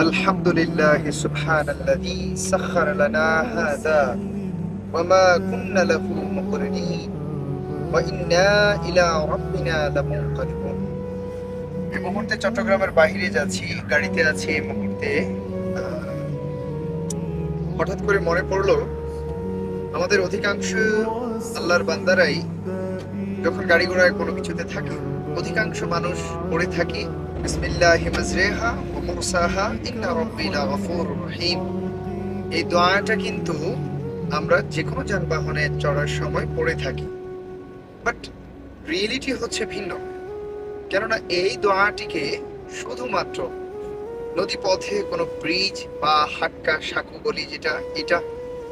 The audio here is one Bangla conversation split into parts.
الحمد لله سبحان الذي سخر لنا هذا وما كنا له مقرنين وإنا إلى ربنا لمنقلبون এই মুহূর্তে চট্টগ্রামের বাইরে যাচ্ছি গাড়িতে আছি এই মুহূর্তে আহ, হঠাৎ করে মনে পড়লো আমাদের অধিকাংশ আল্লাহর বান্দারাই যখন গাড়ি ঘোড়ায় কোনো কিছুতে থাকি অধিকাংশ মানুষ পড়ে থাকি বিসমিল্লাহি মাজরেহা ওয়া মুরসাহা, ইন্না রাব্বি লাগফুরুর রহিম। এই দোয়াটা কিন্তু আমরা যে কোনো যানবাহনে চড়ার সময় পড়ে থাকি। বাট রিয়েলিটি হচ্ছে ভিন্ন। কেননা এই দোয়াটিকে শুধুমাত্র নদী পথে কোনো ব্রিজ বা হাক্কা সাঁকু বলি যেটা, এটা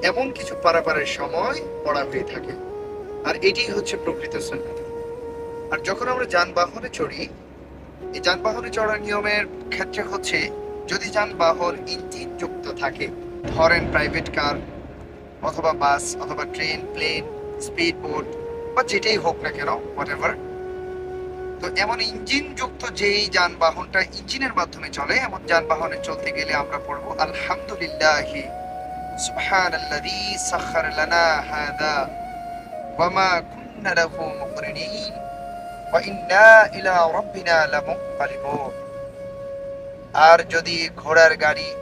এমন কিছু পারাপারের সময় পড়া হয়ে থাকে। আর এটি হচ্ছে প্রকৃত সুন্নাত। আর যখন আমরা যানবাহনে চড়ি এই যানবাহনে চড়ার নিয়মের ক্ষেত্রে হচ্ছে যদি যানবাহন ইঞ্জিন যুক্ত থাকে, ধরেন প্রাইভেট কার অথবা বাস অথবা ট্রেন প্লেন স্পিড বোট বা যেটাই হোক না কেন হোয়াট তো এমন ইঞ্জিন যুক্ত যেই যানবাহনটা ইঞ্জিনের মাধ্যমে চলে, এমন যানবাহনে চলতে গেলে আমরা পড়ব, আলহামদুলিল্লাহ, সুবহানাল্লাযী সাখখার লানা হাদা ওয়ামা কুন্না লাহু মুকরিনিন। আর যদি ঘোড়ার গাড়ি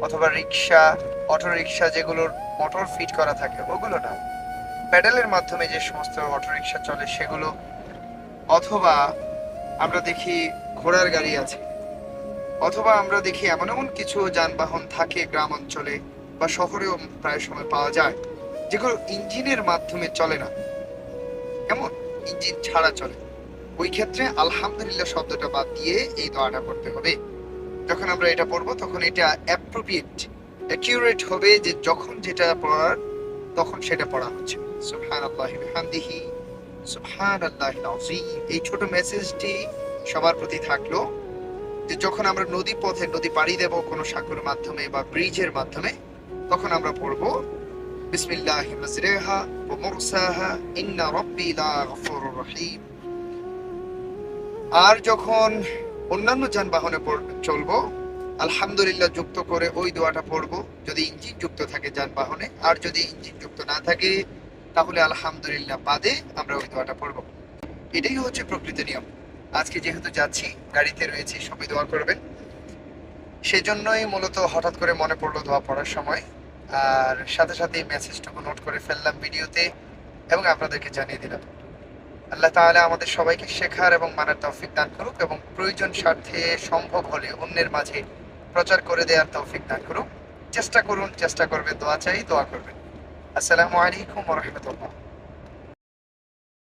অথবা রিক্সা অটো রিক্সা যেগুলোর মোটর ফিট করা থাকে, ওগুলো না। প্যাডেলের মাধ্যমে যে সমস্ত অটো রিক্সা চলে সেগুলো, অথবা আমরা দেখি ঘোড়ার গাড়ি আছে, অথবা আমরা দেখি এমন এমন কিছু যানবাহন থাকে গ্রাম অঞ্চলে বা শহরেও প্রায় সময় পাওয়া যায়, যেগুলো ইঞ্জিনের মাধ্যমে চলে না। কেমন? ইঞ্জিন ছাড়া চলে। ওই ক্ষেত্রে আলহামদুলিল্লাহ শব্দটা বাদ দিয়ে এই দোয়াটা করতে হবে। যখন আমরা এটা পড়ব, তখন এটা অ্যাপ্রোপ্রিয়েট অ্যাকিউরেট হবে যে যখন যেটা পড়ার, তখন সেটা পড়া হচ্ছে। সুবহানাল্লাহি বিহামদিহি, সুবহানাল্লাহিল আযীম। এই ছোট মেসেজটি সবার প্রতি থাকল যে যখন আমরা নদী পথে, নদী পাড়ি দেব কোনো সাঁকুর মাধ্যমে বা ব্রিজের মাধ্যমে, তখন আমরা পড়ব বিসমিল্লাহি মাজরেহা ওয়া মুরসাহা ইন্না রাব্বি লাগফুরুর রহিম। আর যখন অন্যান্য যানবাহনে চলবো, আলহামদুলিল্লাহ যুক্ত করে ওই দোয়াটা পড়ব, যদি ইঞ্জিন যুক্ত থাকে যানবাহনে, আর যদি ইঞ্জিন যুক্ত না থাকে, তাহলে আলহামদুলিল্লাহ বাদে আমরা ওই দোয়াটা পড়ব। এটাই হচ্ছে প্রকৃত নিয়ম। আজকে যেহেতু যাচ্ছি, গাড়িতে রয়েছি, সবাই দোয়া করবেন। সেজন্যই মূলত হঠাৎ করে মনে পড়ল দোয়া পড়ার সময়। আর সাথে সাথে এই মেসেজটুকু নোট করে ফেললাম ভিডিওতে এবং আপনাদেরকে জানিয়ে দিলাম। আল্লাহ তাহলে আমাদের সবাইকে শেখার এবং মানার তৌফিক দান করুক এবং প্রয়োজন স্বার্থে সম্ভব হলে অন্যের মাঝে প্রচার করে দেওয়ার তৌফিক দান করুক। চেষ্টা করুন, চেষ্টা করবেন, দোয়া চাই, দোয়া করবেন। আসসালামু আলাইকুম রহমতুল্লাহ।